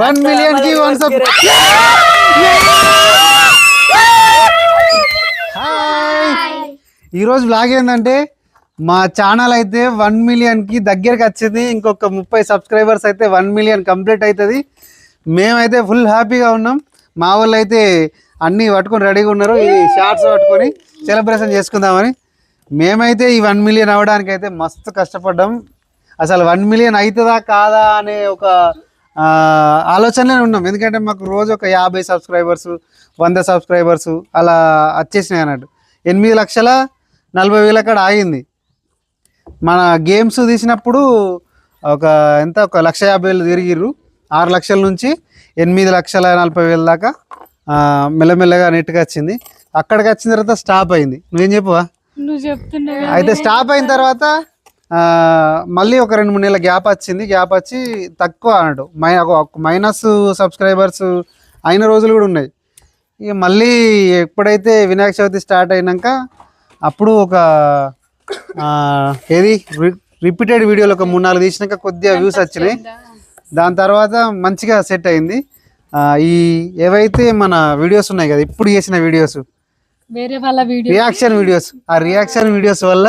One మిలియన్కి one sub ఈరోజు blog ఏంటంటే మా ఛానల్ అయితే వన్ మిలియన్కి దగ్గరికి వచ్చింది. ఇంకొక ముప్పై సబ్స్క్రైబర్స్ అయితే వన్ మిలియన్ కంప్లీట్ అవుతుంది. మేమైతే ఫుల్ హ్యాపీగా ఉన్నాం. మా వాళ్ళు అయితే అన్నీ పట్టుకొని రెడీగా ఉన్నారు. ఈ షార్ట్స్ పట్టుకొని సెలబ్రేషన్ చేసుకుందామని. మేమైతే ఈ వన్ మిలియన్ అవ్వడానికి అయితే మస్తు కష్టపడ్డాం. అసలు వన్ మిలియన్ అవుతుందా కాదా అనే ఒక ఆలోచనలో ఉన్నాం. ఎందుకంటే మాకు రోజు ఒక యాభై సబ్స్క్రైబర్స్ వంద సబ్స్క్రైబర్స్ అలా వచ్చేసినాయి అన్నట్టు. ఎనిమిది లక్షల నలభై వేల కాడ ఆగింది. మన గేమ్స్ తీసినప్పుడు ఒక ఎంత? ఒక లక్ష యాభై వేలు తిరిగిర్రు. ఆరు లక్షల నుంచి ఎనిమిది లక్షల నలభై వేల దాకా మెల్లమెల్లగా నెట్గా వచ్చింది. అక్కడికి వచ్చిన తర్వాత స్టాప్ అయింది. నువ్వేం చెప్పవా? నువ్వు చెప్తున్నావు అయితే స్టాప్ అయిన తర్వాత మళ్ళీ ఒక రెండు మూడు నెలల గ్యాప్ వచ్చింది. గ్యాప్ వచ్చి తక్కువ అన్నట్టు మై మైనస్ సబ్స్క్రైబర్స్ అయిన రోజులు కూడా ఉన్నాయి. ఇక మళ్ళీ ఎప్పుడైతే వినాయక చవితి స్టార్ట్ అయినాక అప్పుడు ఒక ఏది? రిపీటెడ్ వీడియోలు ఒక మూడు నాలుగు తీసినాక కొద్దిగా వ్యూస్ వచ్చినాయి. దాని తర్వాత మంచిగా సెట్ అయింది. ఈ ఏవైతే మన వీడియోస్ ఉన్నాయి కదా ఇప్పుడు చేసిన వీడియోస్ వేరే వాళ్ళ వీడియో రియాక్షన్ వీడియోస్ ఆ రియాక్షన్ వీడియోస్ వల్ల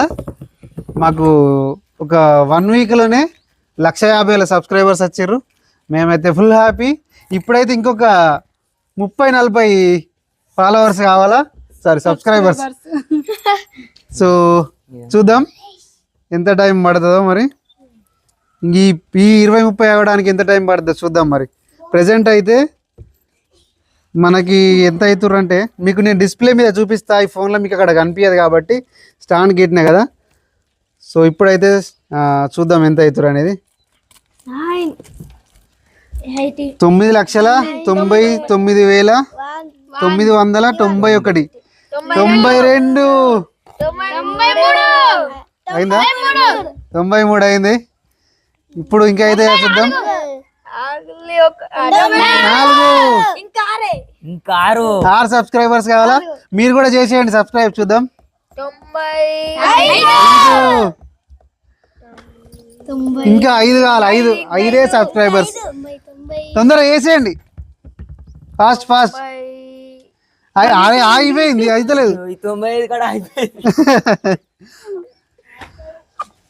మాకు ఒక వన్ వీక్లోనే లక్ష యాభై వేల సబ్స్క్రైబర్స్ వచ్చారు. మేమైతే ఫుల్ హ్యాపీ. ఇప్పుడైతే ఇంకొక ముప్పై నలభై ఫాలోవర్స్ కావాలా? Sorry subscribers. సో చూద్దాం. ఎంత టైం పడుతుందో మరి. ఈ ఈ ఇరవై ముప్పై అవ్వడానికి ఎంత టైం పడుతుందో చూద్దాం మరి. ప్రజెంట్ అయితే మనకి ఎంత అవుతుర్రు అంటే మీకు నేను డిస్ప్లే మీద చూపిస్తా ఈ ఫోన్లో మీకు అక్కడ కనిపించదు కాబట్టి స్టాండ్ గిట్టినా కదా. సో ఇప్పుడైతే చూద్దాం ఎంత అవుతురు అనేది. తొమ్మిది లక్షల తొంభై తొమ్మిది వేల తొమ్మిది వందల తొంభై ఒకటి. తొంభై రెండు. అయిందా? తొంభై మూడు అయింది. ఇప్పుడు ఇంకా అయితే చూద్దాం. నాలుగు. ఇంకా ఆరు. ఆరు. సబ్స్క్రైబర్స్ కావాలా? మీరు కూడా చేసేయండి సబ్స్క్రైబ్ చూద్దాం. ఐదు. ఇంకా ఐదు కావాలి ఐదు ఐదే సబ్స్క్రైబర్స్ తొందరగా వేసేయండి ఫాస్ట్ ఫాస్ట్ అరే ఆగిపోయింది అయితలేదు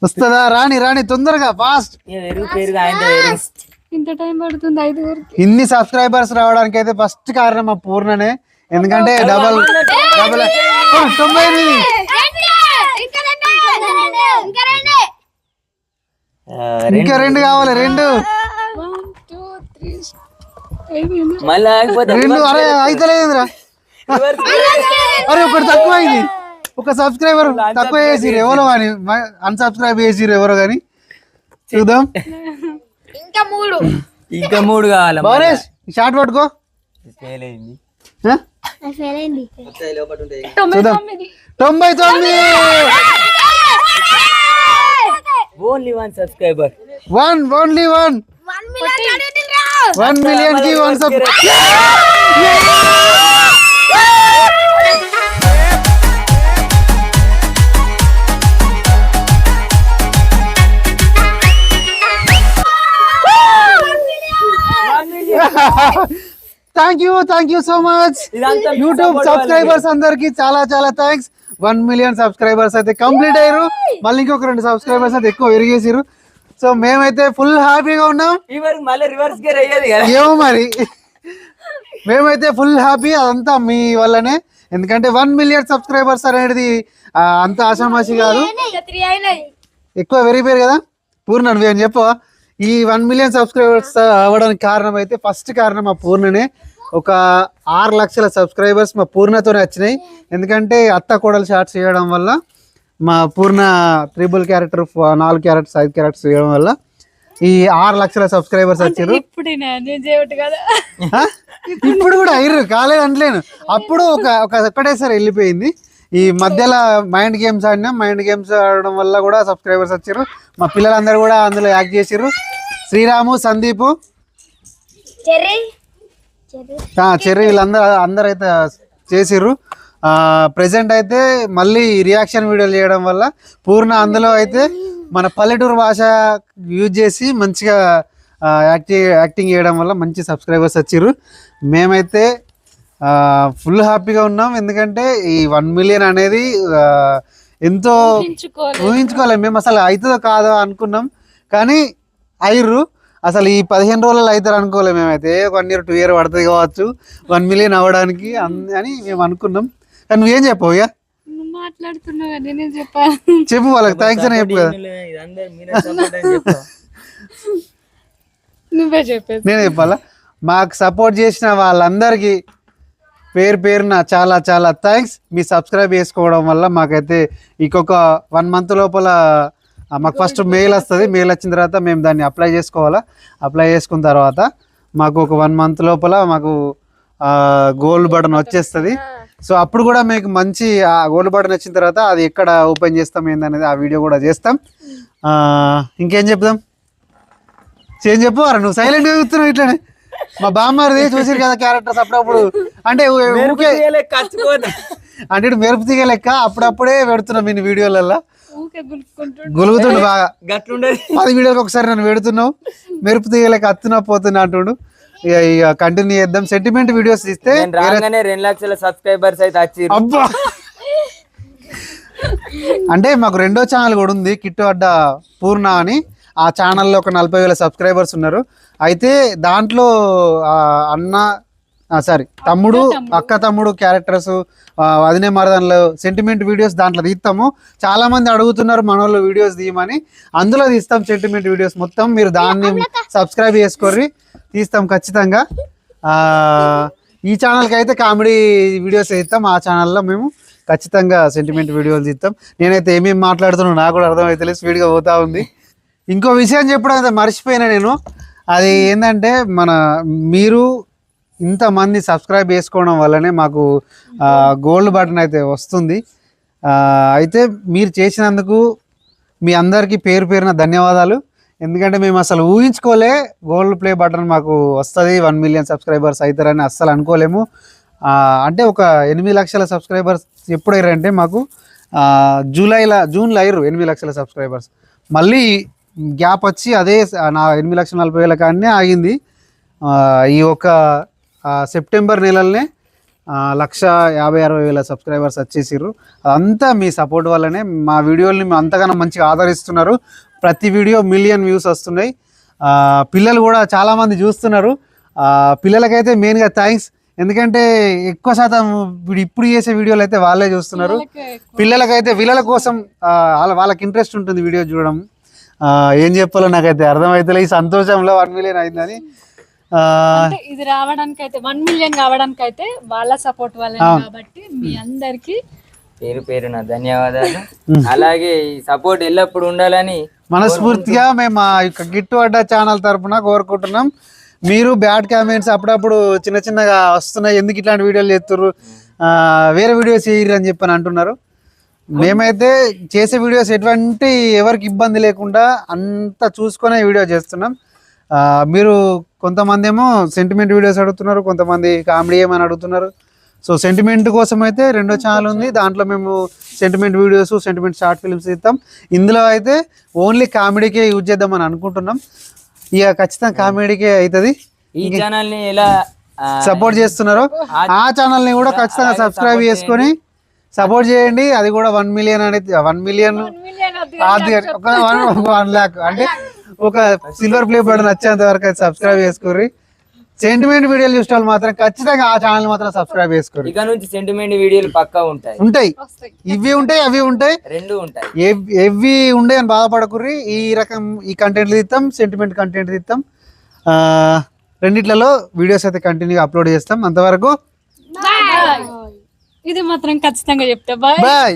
వస్తుందా రాని రాని తొందరగా ఫాస్ట్ ఇంత టైం పడుతుంది ఐదుగురికి ఇన్ని సబ్స్క్రైబర్స్ రావడానికి అయితే ఫస్ట్ కారణం మా పూర్ణనే ఎందుకంటే డబల్ డబల్ తొంభై ఎనిమిది ఇంకా రెండు. కావాలి రెండు. మళ్ళీ ఆగిపోతే రెండు అరే అయితలేదురా. అరే ఒకటి తక్కువ అయింది ఒక సబ్స్క్రైబర్ తక్కువ చేసిరు ఎవరో కానీ అన్సబ్స్క్రైబ్ చేసిరు ఎవరో కానీ. చూద్దాం. ఇంకా మూడు. కావాలి భవనేష్ షార్ట్ పట్టుకో. ఫెయిల్ అయింది తొంభై తొమ్మిది. Only one subscriber one only one one మిలియన్కి one sub thank you thank you so much ఇదంతా యూట్యూబ్ సబ్స్క్రైబర్స్ అందరికి చాలా చాలా థ్యాంక్స్ వన్ మిలియన్ సబ్స్క్రైబర్స్ అయితే కంప్లీట్ అయ్యారు. మళ్ళీ ఇంకొక రెండు సబ్స్క్రైబర్స్ అయితే ఎక్కువ పెరిగేసారు సో మేమైతే ఫుల్ హ్యాపీగా ఉన్నాం. ఈ వరకు మళ్ళీ రివర్స్ గేర్ అయ్యేది కదా. ఏమో మరి. మేమైతే ఫుల్ హ్యాపీ అదంతా మీ వల్లనే. ఎందుకంటే వన్ మిలియన్ సబ్స్క్రైబర్స్ అనేది ఆ, అంత ఆషామాషి కాదు. ఎక్కువ పెరిగిపోయారు కదా. పూర్ణ నువ్వేం చెప్పవా? ఈ వన్ మిలియన్ సబ్స్క్రైబర్స్ అవ్వడానికి కారణం అయితే ఫస్ట్ కారణం మా పూర్ణనే. ఒక ఆరు లక్షల సబ్స్క్రైబర్స్ మా పూర్ణతోనే వచ్చినాయి. ఎందుకంటే అత్త కోడలు షార్ట్స్ చేయడం వల్ల మా పూర్ణ త్రిబుల్ క్యారెక్టర్ నాలుగు క్యారెక్టర్స్ ఐదు క్యారెక్టర్స్ చేయడం వల్ల ఈ ఆరు లక్షల సబ్స్క్రైబర్స్ వచ్చారు ఇప్పుడు నేను చేయటం కదా. ఆ? ఇప్పుడు కూడా అయ్యారు కాలేదు అంటలేను అప్పుడు ఒక ఒక ఒక్కటేసారి వెళ్ళిపోయింది. ఈ మధ్యలో మైండ్ గేమ్స్ ఆడినా మైండ్ గేమ్స్ ఆడడం వల్ల కూడా సబ్స్క్రైబర్స్ వచ్చారు మా పిల్లలందరూ కూడా అందులో యాక్ట్ చేసారు శ్రీరాము సందీపు. చెర్రీ వీళ్ళందరూ అందరూ అయితే చేసిర్రు. ప్రజెంట్ అయితే మళ్ళీ రియాక్షన్ వీడియోలు చేయడం వల్ల పూర్ణ అందులో అయితే మన పల్లెటూరు భాష యూజ్ చేసి మంచిగా యాక్టింగ్ యాక్టింగ్ చేయడం వల్ల మంచి సబ్స్క్రైబర్స్ వచ్చారు మేమైతే ఫుల్ హ్యాపీగా ఉన్నాం. ఎందుకంటే ఈ వన్ మిలియన్ అనేది ఎంతో ఊహించుకోలేము మేము అసలు అవుతుందో కాదో అనుకున్నాం. కానీ అయ్యారు అసలు ఈ పదిహేను రోజులలో అవుతారు అనుకోలేము మేమైతే. వన్ ఇయర్ టూ ఇయర్ పడుతుంది కావచ్చు. వన్ మిలియన్ అవ్వడానికి అన్- అని మేము అనుకున్నాం. కానీ నువ్వేం చెప్పవు ఇక చెప్పా చెప్పు వాళ్ళకి థ్యాంక్స్ అని చెప్పు కదా. నువ్వే చెప్పేది. నేనే చెప్పాలా? మాకు సపోర్ట్ చేసిన వాళ్ళందరికీ పేరు పేరున చాలా చాలా థ్యాంక్స్ మీ సబ్స్క్రైబ్ చేసుకోవడం వల్ల మాకైతే ఇంకొక వన్ మంత్ లోపల మాకు ఫస్ట్ మెయిల్ వస్తుంది. మెయిల్ వచ్చిన తర్వాత మేము దాన్ని అప్లై చేసుకోవాలా? అప్లై చేసుకున్న తర్వాత మాకు ఒక వన్ మంత్ లోపల మాకు గోల్డ్ బటన్ వచ్చేస్తుంది. సో అప్పుడు కూడా మీకు మంచి ఆ గోల్డ్ బటన్ వచ్చిన తర్వాత అది ఎక్కడ ఓపెన్ చేస్తాం ఏందనేది ఆ వీడియో కూడా చేస్తాం. ఆ, ఇంకేం చెప్దాం? చేంజ్ చెప్పు అరే నువ్వు సైలెంట్గా చూస్తున్నావు ఇట్లానే. మా బామ్మారిది చూసారు కదా క్యారెక్టర్స్ అప్పుడప్పుడు. అంటే ఊకే. అంటే ఇటు మెరుపు తీగ లెక్క అప్పుడప్పుడే పెడుతున్నాం ఈ వీడియోలలో ఊకే గులుపుకుంటుండు గొలుగుతుండు బాగా. గట్లుండదు. పది వీడియోకి ఒకసారి నన్ను పెడుతున్నావు. మెరుపు తీగ లెక్క అత్తున్నా పోతున్నా అంటుండు. ఇక ఇక కంటిన్యూ చేద్దాం. సెంటిమెంట్ వీడియోస్ ఇస్తే నేను రాగానే రెండు లక్షల సబ్స్క్రైబర్స్ అయితే వచ్చి అబ్బా! అంటే మాకు రెండో ఛానల్ కూడా ఉంది కిట్టు అడ్డ పూర్ణ అని. ఆ ఛానల్లో ఒక నలభై వేల సబ్స్క్రైబర్స్ ఉన్నారు. అయితే దాంట్లో అన్న సారీ తమ్ముడు అక్క తమ్ముడు క్యారెక్టర్స్ వదినే మరదన్లో సెంటిమెంట్ వీడియోస్ దాంట్లో తీస్తాము. చాలా మంది అడుగుతున్నారు మన వాళ్ళు వీడియోస్ తీయమని. అందులో తీస్తాం సెంటిమెంట్ వీడియోస్ మొత్తం. మీరు దాన్ని సబ్స్క్రైబ్ చేసుకోర్రి. తీస్తాం ఖచ్చితంగా. ఈ ఛానల్కి అయితే కామెడీ వీడియోస్ తీస్తాం. ఆ ఛానల్లో మేము ఖచ్చితంగా సెంటిమెంట్ వీడియోలు తీస్తాం. నేనైతే ఏమేమి మాట్లాడుతున్నాను నాకు కూడా అర్థమైతే స్పీడ్గా పోతా ఉంది. ఇంకో విషయం చెప్పడం అయితే మర్చిపోయినా నేను. అది ఏంటంటే మన మీరు ఇంతమంది సబ్స్క్రైబ్ చేసుకోవడం వల్లనే మాకు గోల్డ్ బటన్ అయితే వస్తుంది. అయితే మీరు చేసినందుకు మీ అందరికీ పేరు పేరున ధన్యవాదాలు. ఎందుకంటే మేము అసలు ఊహించుకోలే గోల్డ్ ప్లే బటన్ మాకు వస్తుంది వన్ మిలియన్ సబ్స్క్రైబర్స్ అవుతారని అస్సలు అనుకోలేము. అంటే ఒక ఎనిమిది లక్షల సబ్స్క్రైబర్స్ ఎప్పుడు మాకు జూలైలో జూన్లో అయ్యారు ఎనిమిది లక్షల సబ్స్క్రైబర్స్. మళ్ళీ గ్యాప్ వచ్చి అదే నా ఎనిమిది లక్షల నలభై వేల కానీ ఆగింది. ఈ ఒక సెప్టెంబర్ నెలలనే లక్ష యాభై అరవై వేల సబ్స్క్రైబర్స్ వచ్చేసారు అదంతా మీ సపోర్ట్ వల్లనే మా వీడియోల్ని అంతగానో మంచిగా ఆదరిస్తున్నారు. ప్రతి వీడియో మిలియన్ వ్యూస్ వస్తున్నాయి. పిల్లలు కూడా చాలామంది చూస్తున్నారు. పిల్లలకైతే మెయిన్గా థ్యాంక్స్. ఎందుకంటే ఎక్కువ శాతం ఇప్పుడు చేసే వీడియోలు అయితే వాళ్ళే చూస్తున్నారు. పిల్లలకైతే వీళ్ళ కోసం వాళ్ళకి ఇంట్రెస్ట్ ఉంటుంది వీడియో చూడడం. ఏం చెప్పాలో నాకైతే అర్థమవుతలే ఈ సంతోషంలో వన్ మిలియన్ అయిందని. ఇది రావడానికి అయితే వన్ మిలియన్ కావడానికి అయితే వాళ్ళ సపోర్ట్ వల్ల కాబట్టి మీ అందరికి పేరు పేరున ధన్యవాదాలు. అలాగే ఈ సపోర్ట్ ఎల్లప్పుడు ఉండాలని మనస్ఫూర్తిగా మేము గిట్టు అడ్డా ఛానల్ తరపున కోరుకుంటున్నాం. మీరు బ్యాడ్ కామెంట్స్ అప్పుడప్పుడు చిన్న చిన్నగా వస్తున్నాయి. ఎందుకు ఇట్లాంటి వీడియోలు చేస్తున్నారు ఆ, వేరే వీడియోస్ చేయరు అని చెప్పని అంటున్నారు. మేమైతే చేసే వీడియోస్ ఎటువంటి ఎవరికి ఇబ్బంది లేకుండా అంతా చూసుకునే వీడియో చేస్తున్నాం. మీరు కొంతమంది ఏమో సెంటిమెంట్ వీడియోస్ అడుగుతున్నారు కొంతమంది కామెడీ ఏమని అడుగుతున్నారు. సో సెంటిమెంట్ కోసం అయితే రెండో ఛానల్ ఉంది. దాంట్లో మేము sentiment videos sentiment short films ఇస్తాం ఇందులో అయితే ఓన్లీ కామెడీకే యూజ్ చేద్దామని అనుకుంటున్నాం. ఇక ఖచ్చితంగా కామెడీకే అవుతుంది ఈ ఛానల్ని ఎలా సపోర్ట్ చేస్తున్నారు ఆ ఛానల్ని కూడా ఖచ్చితంగా సబ్స్క్రైబ్ చేసుకొని సపోర్ట్ చేయండి. అది కూడా వన్ మిలియన్ అనేది వన్ మిలియన్ వన్ ల్యాక్ అంటే ఒక సిల్వర్ ప్లే బటన్ వచ్చేంత వరకు అయితే సబ్స్క్రైబ్ చేసుకోర్రి. సెంటిమెంట్ వీడియోలు చూసిన వాళ్ళు మాత్రం ఖచ్చితంగా ఆ ఛానల్ మాత్రం సబ్స్క్రైబ్ చేసుకోర్రి. ఇక నుంచి సెంటిమెంట్ వీడియోలు పక్కా ఉంటాయి. ఉంటాయి. ఇవి ఉంటాయి అవి ఉంటాయి. రెండు ఉంటాయి. ఎవ్- ఎవి ఉండే అని బాధపడకుర్రి. ఈ రకం ఈ కంటెంట్ తీస్తాం సెంటిమెంట్ కంటెంట్ తీస్తాం ఆ, రెండిట్లలో వీడియోస్ అయితే కంటిన్యూగా అప్లోడ్ చేస్తాం. అంతవరకు ఇది మాత్రం ఖచ్చితంగా చెప్తా. Bye bye